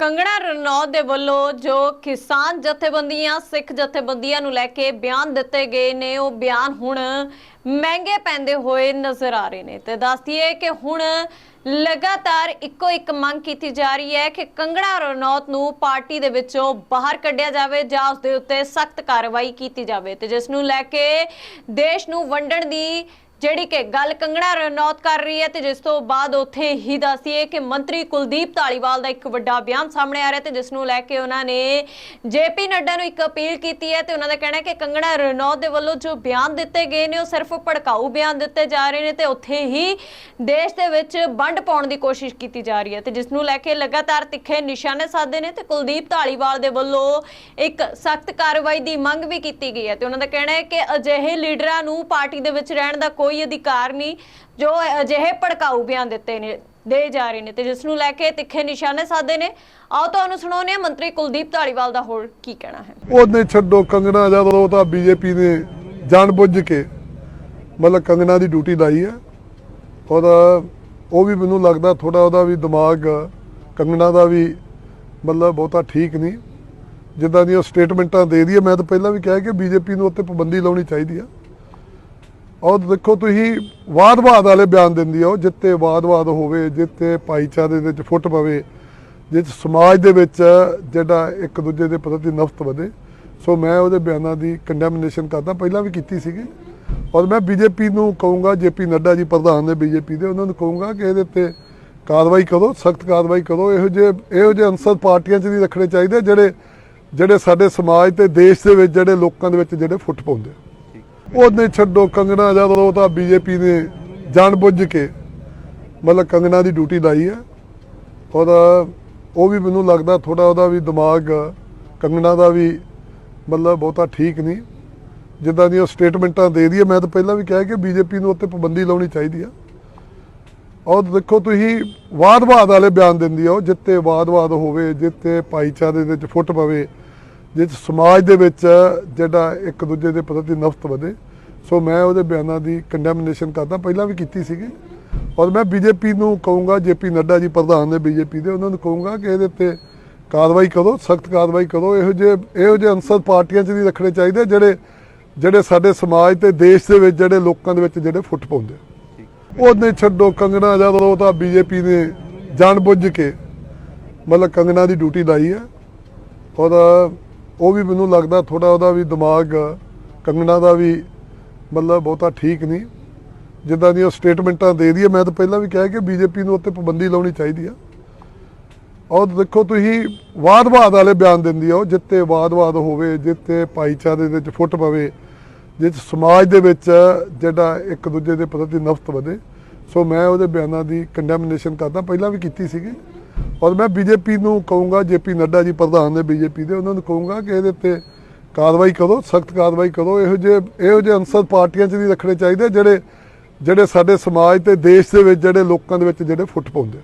ਕੰਗਣਾ ਰਣੌਤ ਦੇ ਵੱਲੋਂ ਜੋ ਕਿਸਾਨ ਜਥੇਬੰਦੀਆਂ, ਸਿੱਖ ਜਥੇਬੰਦੀਆਂ ਨੂੰ ਲੈ ਕੇ ਬਿਆਨ ਦਿੱਤੇ ਗਏ ਨੇ, ਉਹ ਬਿਆਨ ਹੁਣ ਮਹਿੰਗੇ ਪੈਂਦੇ ਹੋਏ ਨਜ਼ਰ ਆ ਰਹੇ ਨੇ। ਤੇ ਦੱਸਦੀਏ ਕਿ ਹੁਣ ਲਗਾਤਾਰ ਇੱਕੋ ਇੱਕ ਮੰਗ ਕੀਤੀ ਜਾ ਰਹੀ ਹੈ ਕਿ ਕੰਗਣਾ ਰਣੌਤ ਨੂੰ ਪਾਰਟੀ ਦੇ ਵਿੱਚੋਂ ਬਾਹਰ ਕੱਢਿਆ ਜਾਵੇ ਜਾਂ ਉਸ ਦੇ ਉੱਤੇ ਸਖਤ ਕਾਰਵਾਈ ਕੀਤੀ ਜਾਵੇ। ਤੇ ਜਿਸ ਨੂੰ ਲੈ ਕੇ ਦੇਸ਼ ਨੂੰ ਵੰਡਣ ਦੀ ਜਿਹੜੀ ਕਿ ਗੱਲ ਕੰਗਣਾ ਰਣੌਤ ਕਰ ਰਹੀ ਹੈ ਤੇ ਜਿਸ ਤੋਂ ਬਾਅਦ ਉੱਥੇ ਹੀ ਦੱਸੀਏ ਕਿ ਮੰਤਰੀ ਕੁਲਦੀਪ ਧਾਲੀਵਾਲ ਦਾ ਇੱਕ ਵੱਡਾ ਬਿਆਨ ਸਾਹਮਣੇ ਆ ਰਿਹਾ ਤੇ ਜਿਸ ਨੂੰ ਲੈ ਕੇ ਉਹਨਾਂ ਨੇ ਜੇਪੀ ਨੱਡਾ ਨੂੰ ਇੱਕ ਅਪੀਲ ਕੀਤੀ ਹੈ ਤੇ ਉਹਨਾਂ ਦਾ ਕਹਿਣਾ ਹੈ ਕਿ ਕੰਗਣਾ ਰਣੌਤ ਦੇ ਵੱਲੋਂ ਜੋ ਬਿਆਨ ਦਿੱਤੇ ਗਏ ਨੇ ਉਹ ਸਿਰਫ ਭੜਕਾਊ ਬਿਆਨ ਦਿੱਤੇ ਜਾ ਰਹੇ ਨੇ ਤੇ ਉੱਥੇ ਹੀ ਦੇਸ਼ ਦੇ ਵਿੱਚ ਵੰਡ ਪਾਉਣ ਦੀ ਕੋਸ਼ਿਸ਼ ਕੀਤੀ ਜਾ ਰਹੀ ਹੈ ਤੇ ਜਿਸ ਨੂੰ ਲੈ ਕੇ ਲਗਾਤਾਰ ਤਿੱਖੇ ਨਿਸ਼ਾਨੇ ਸਾਧੇ ਨੇ ਤੇ ਕੁਲਦੀਪ ਧਾਲੀਵਾਲ ਦੇ ਵੱਲੋਂ ਇੱਕ ਸਖਤ ਕਾਰਵਾਈ ਦੀ ਮੰਗ ਵੀ ਕੀਤੀ ਗਈ ਹੈ ਤੇ ਉਹਨਾਂ ਦਾ ਕਹਿਣਾ ਹੈ ਕਿ ਅਜਿਹੇ ਲੀਡਰਾਂ ਨੂੰ ਪਾਰਟੀ ਦੇ ਵਿੱਚ ਰਹਿਣ ਦਾ ਕੋਈ ਅਧਿਕਾਰ ਨਹੀਂ, ਜੋ ਅਜਿਹੇ ਭੜਕਾਊ ਬਿਆਨ ਦਿੱਤੇ ਨੇ, ਦੇ ਜਾ ਰਹੇ ਨੇ ਤੇ ਜਿਸ ਨੂੰ ਲੈ ਕੇ ਤਿੱਖੇ ਨਿਸ਼ਾਨੇ ਸਾਧੇ ਨੇ। ਆਓ ਤੁਹਾਨੂੰ ਸੁਣਾਉਂਦੇ ਮੰਤਰੀ ਕੁਲਦੀਪ ਧਾਲੀਵਾਲ ਦਾ ਹੋਰ ਕੀ ਕਹਿਣਾ ਹੈ। ਉਹਨੇ ਛੱਡੋ ਕੰਗਣਾ ਜਦ ਉਹ ਤਾਂ ਬੀਜੇਪੀ ਨੇ ਜਾਣਬੁੱਝ ਕੇ, ਮਤਲਬ ਕੰਗਣਾ ਦੀ ਡਿਊਟੀ ਲਾਈ ਹੈ। ਉਹਦਾ, ਉਹ ਵੀ ਮੈਨੂੰ ਲੱਗਦਾ ਥੋੜਾ ਉਹਦਾ ਵੀ ਦਿਮਾਗ, ਕੰਗਣਾ ਦਾ ਵੀ ਮਤਲਬ ਬਹੁਤਾ ਠੀਕ ਨਹੀਂ। ਜਿੱਦਾਂ ਦੀਆਂ ਸਟੇਟਮੈਂਟਾਂ ਦੇ ਦਈਏ, ਮੈਂ ਤਾਂ ਪਹਿਲਾਂ ਵੀ ਕਿਹਾ ਕਿ ਬੀਜੇਪੀ ਨੂੰ ਉੱਤੇ ਪਾਬੰਦੀ ਲਾਉਣੀ ਚਾਹੀਦੀ ਆ। ਔਰ ਦੇਖੋ ਤੁਸੀਂ ਵਾਦ-ਵਾਦ ਵਾਲੇ ਬਿਆਨ ਦਿੰਦੀ ਆ ਉਹ ਜਿੱਤੇ ਵਾਦ-ਵਾਦ ਹੋਵੇ ਜਿੱਤੇ ਭਾਈਚਾਰੇ ਦੇ ਵਿੱਚ ਫੁੱਟ ਪਵੇ ਜਿਸ ਸਮਾਜ ਦੇ ਵਿੱਚ ਜਿਹੜਾ ਇੱਕ ਦੂਜੇ ਦੇ ਪ੍ਰਤੀ ਨਫ਼ਰਤ ਵਧੇ। ਸੋ ਮੈਂ ਉਹਦੇ ਬਿਆਨਾਂ ਦੀ ਕੰਡੈਮਨੇਸ਼ਨ ਕਰਦਾ। ਪਹਿਲਾਂ ਵੀ ਕੀਤੀ ਸੀਗੀ। ਔਰ ਮੈਂ ਬੀਜੇਪੀ ਨੂੰ ਕਹੂੰਗਾ, ਜੇਪੀ ਨੱਡਾ ਜੀ ਪ੍ਰਧਾਨ ਨੇ ਬੀਜੇਪੀ ਦੇ, ਉਹਨਾਂ ਨੂੰ ਕਹੂੰਗਾ ਕਿ ਇਹਦੇ ਉੱਤੇ ਕਾਰਵਾਈ ਕਰੋ, ਸਖਤ ਕਾਰਵਾਈ ਕਰੋ। ਇਹੋ ਜਿਹੇ ਇਹੋ ਜਿਹੇ ਅੰਸਰ ਪਾਰਟੀਆਂ 'ਚ ਨਹੀਂ ਰੱਖਣੇ ਚਾਹੀਦੇ, ਜਿਹੜੇ ਜਿਹੜੇ ਸਾਡੇ ਸਮਾਜ ਤੇ ਦੇਸ਼ ਦੇ ਵਿੱਚ, ਜਿਹੜੇ ਲੋਕਾਂ ਦੇ ਵਿੱਚ ਜਿਹੜੇ ਫੁੱਟ ਪਾਉਂਦੇ ਉਹਨੇ ਛੱਡੋ ਕੰਗਣਾ ਜਦ ਉਹ ਤਾਂ ਬੀਜੇਪੀ ਨੇ ਜਾਣਬੁੱਝ ਕੇ ਮਤਲਬ ਕੰਗਣਾ ਦੀ ਡਿਊਟੀ ਲਾਈ ਹੈ। ਉਹਦਾ ਉਹ ਵੀ ਮੈਨੂੰ ਲੱਗਦਾ ਥੋੜਾ ਉਹਦਾ ਵੀ ਦਿਮਾਗ ਕੰਗਣਾ ਦਾ ਵੀ ਮਤਲਬ ਬਹੁਤਾ ਠੀਕ ਨਹੀਂ। ਜਿੱਦਾਂ ਦੀਆਂ ਸਟੇਟਮੈਂਟਾਂ ਦੇ ਰਹੀ ਹੈ ਮੈਂ ਤਾਂ ਪਹਿਲਾਂ ਵੀ ਕਿਹਾ ਕਿ ਬੀਜੇਪੀ ਨੂੰ ਉੱਤੇ ਪਾਬੰਦੀ ਲਾਉਣੀ ਚਾਹੀਦੀ ਆ। ਔਰ ਦੇਖੋ ਤੁਸੀਂ ਵਾਦ-ਵਾਦ ਵਾਲੇ ਬਿਆਨ ਦਿੰਦੀ ਆ ਉਹ ਜਿੱਤੇ ਵਾਦ-ਵਾਦ ਹੋਵੇ ਜਿੱਤੇ ਭਾਈਚਾਰੇ ਦੇ ਵਿੱਚ ਫੁੱਟ ਪਵੇ ਜਿਸ ਸਮਾਜ ਦੇ ਵਿੱਚ ਜਿਹੜਾ ਇੱਕ ਦੂਜੇ ਦੇ ਪ੍ਰਤੀ ਨਫ਼ਰਤ ਵਧੇ, ਸੋ ਮੈਂ ਉਹਦੇ ਬਿਆਨਾਂ ਦੀ ਕੰਡੈਮਨੇਸ਼ਨ ਕਰਦਾ। ਪਹਿਲਾਂ ਵੀ ਕੀਤੀ ਸੀਗੀ। ਔਰ ਮੈਂ ਬੀਜੇਪੀ ਨੂੰ ਕਹੂੰਗਾ ਜੇਪੀ ਨੱਡਾ ਜੀ ਪ੍ਰਧਾਨ ਨੇ ਬੀਜੇਪੀ ਦੇ, ਉਹਨਾਂ ਨੂੰ ਕਹੂੰਗਾ ਕਿ ਇਹਦੇ ਤੇ ਕਾਰਵਾਈ ਕਰੋ, ਸਖਤ ਕਾਰਵਾਈ ਕਰੋ। ਇਹੋ ਜਿਹੇ ਇਹੋ ਜਿਹੇ ਅੰਸਰ ਪਾਰਟੀਆਂ 'ਚ ਨਹੀਂ ਰੱਖਣੇ ਚਾਹੀਦੇ, ਜਿਹੜੇ ਜਿਹੜੇ ਸਾਡੇ ਸਮਾਜ ਤੇ ਦੇਸ਼ ਦੇ ਵਿੱਚ, ਜਿਹੜੇ ਲੋਕਾਂ ਦੇ ਵਿੱਚ ਜਿਹੜੇ ਫੁੱਟ ਪਾਉਂਦੇ ਉਹਨੇ ਛੱਡੋ ਕੰਗਣਾ, ਜਦ ਉਹ ਤਾਂ ਬੀਜੇਪੀ ਨੇ ਜਾਣ ਬੁੱਝ ਕੇ, ਮਤਲਬ ਕੰਗਣਾ ਦੀ ਡਿਊਟੀ ਲਾਈ ਹੈ। ਔਰ ਉਹ ਵੀ ਮੈਨੂੰ ਲੱਗਦਾ ਥੋੜਾ ਉਹਦਾ ਵੀ ਦਿਮਾਗ, ਕੰਗਣਾ ਦਾ ਵੀ ਮਤਲਬ ਬਹੁਤਾ ਠੀਕ ਨਹੀਂ। ਜਿੱਦਾਂ ਦੀਆਂ ਸਟੇਟਮੈਂਟਾਂ ਦੇ ਦਈਏ, ਮੈਂ ਤਾਂ ਪਹਿਲਾਂ ਵੀ ਕਿਹਾ ਕਿ ਬੀਜੇਪੀ ਨੂੰ ਉੱਤੇ ਪਾਬੰਦੀ ਲਾਉਣੀ ਚਾਹੀਦੀ ਆ। ਔਰ ਦੇਖੋ ਤੁਸੀਂ ਵਾਦ-ਵਾਦ ਵਾਲੇ ਬਿਆਨ ਦਿੰਦੀ ਆ ਉਹ, ਜਿੱਤੇ ਵਾਦ-ਵਾਦ ਹੋਵੇ, ਜਿੱਤੇ ਭਾਈਚਾਰੇ ਦੇ ਵਿੱਚ ਫੁੱਟ ਪਵੇ ਜਿਸ ਸਮਾਜ ਦੇ ਵਿੱਚ ਜਿਹੜਾ ਇੱਕ ਦੂਜੇ ਦੇ ਪ੍ਰਤੀ ਨਫ਼ਰਤ ਵਧੇ। ਸੋ ਮੈਂ ਉਹਦੇ ਬਿਆਨਾਂ ਦੀ ਕੰਡੈਮਨੇਸ਼ਨ ਕਰਦਾ। ਪਹਿਲਾਂ ਵੀ ਕੀਤੀ ਸੀਗੀ। ਔਰ ਮੈਂ ਬੀਜੇਪੀ ਨੂੰ ਕਹੂੰਗਾ, ਜੇਪੀ ਨੱਡਾ ਜੀ ਪ੍ਰਧਾਨ ਨੇ ਬੀਜੇਪੀ ਦੇ, ਉਹਨਾਂ ਨੂੰ ਕਹੂੰਗਾ ਕਿ ਇਹਦੇ ਤੇ ਕਾਰਵਾਈ ਕਰੋ, ਸਖਤ ਕਾਰਵਾਈ ਕਰੋ। ਇਹੋ ਜਿਹੇ ਇਹੋ ਜਿਹੇ ਅੰਸਰ ਪਾਰਟੀਆਂ 'ਚ ਨਹੀਂ ਰੱਖਣੇ ਚਾਹੀਦੇ ਜਿਹੜੇ ਜਿਹੜੇ ਸਾਡੇ ਸਮਾਜ ਤੇ ਦੇਸ਼ ਦੇ ਵਿੱਚ, ਜਿਹੜੇ ਲੋਕਾਂ ਦੇ ਵਿੱਚ ਜਿਹੜੇ ਫੁੱਟ ਪਾਉਂਦੇ